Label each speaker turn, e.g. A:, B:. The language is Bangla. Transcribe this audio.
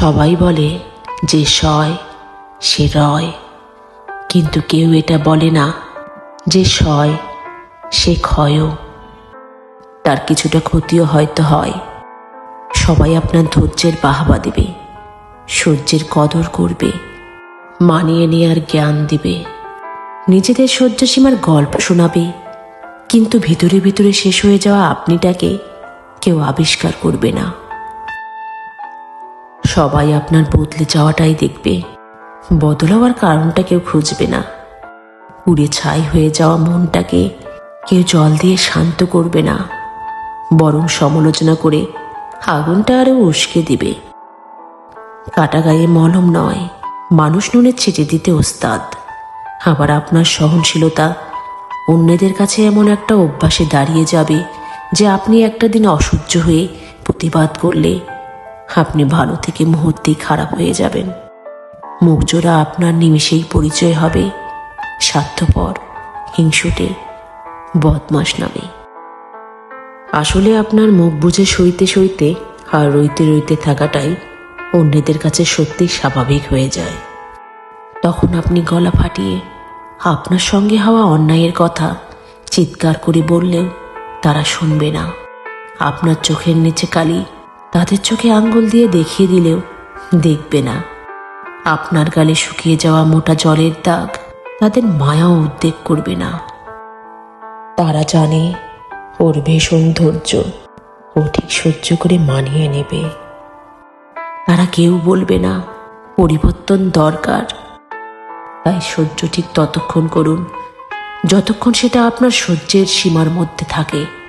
A: সবাই বলে যে সয়, সে রয়। কিন্তু কেউ এটা বলে না যে সয়, সে ক্ষয়ও। তার কিছুটা ক্ষতিও হয়তো হয়। সবাই আপনার ধৈর্যের বাহাবা দেবে, সহ্যের কদর করবে, মানিয়ে নেওয়ার জ্ঞান দিবে। নিজেদের সহ্য সীমার গল্প শোনাবে, কিন্তু ভিতরে ভিতরে শেষ হয়ে যাওয়া আপনিটাকে কেউ আবিষ্কার করবে না। সবাই আপনার বদলে যাওয়াটাই দেখবে। বদল হওয়ার কারণটা কেউ খুঁজবে না। পুড়ে ছাই হয়ে যাওয়া মনটাকে কেউ জল দিয়ে শান্ত করবে না। বরং সমালোচনা করে আগুনটা আরও উস্কে দিবে। কাটা গায়ে মলম নয়, মানুষ নুনে ছেটে দিতে ওস্তাদ। আবার আপনার সহনশীলতা অন্যদের কাছে এমন একটা অভ্যাসে দাঁড়িয়ে যাবে যে আপনি একটা দিন অসহ্য হয়ে প্রতিবাদ করলে আপনি ভালো থেকে মুহূর্তেই খারাপ হয়ে যাবেন। মুখজোড়া আপনার নিমিষেই পরিচয় হবে। স্বার্থপর, হিংসুটে, বদমাস নামে। আসলে আপনার মুখ বুঝে সইতে সইতে আর রইতে রইতে থাকাটাই অন্যদের কাছে সত্যি স্বাভাবিক হয়ে যায়। তখন আপনি গলা ফাটিয়ে আপনার সঙ্গে হওয়া অন্যায়ের কথা চিৎকার করে বললেও তারা শুনবে না। আপনার চোখের নিচে কালি তাদের চোখে আঙ্গুল দিয়ে দেখিয়ে দিলেও দেখবে না। আপনার গালে শুকিয়ে যাওয়া মোটা জলের দাগ তাদের মায়াও উদ্বেগ করবে না। তারা জানে ওর ভীষণ ধৈর্য, ও ঠিক সহ্য করে মানিয়ে নেবে। তারা কেউ বলবে না, পরিবর্তন দরকার। তাই সহ্য ঠিক ততক্ষণ করুন, যতক্ষণ সেটা আপনার সহ্যের সীমার মধ্যে থাকে।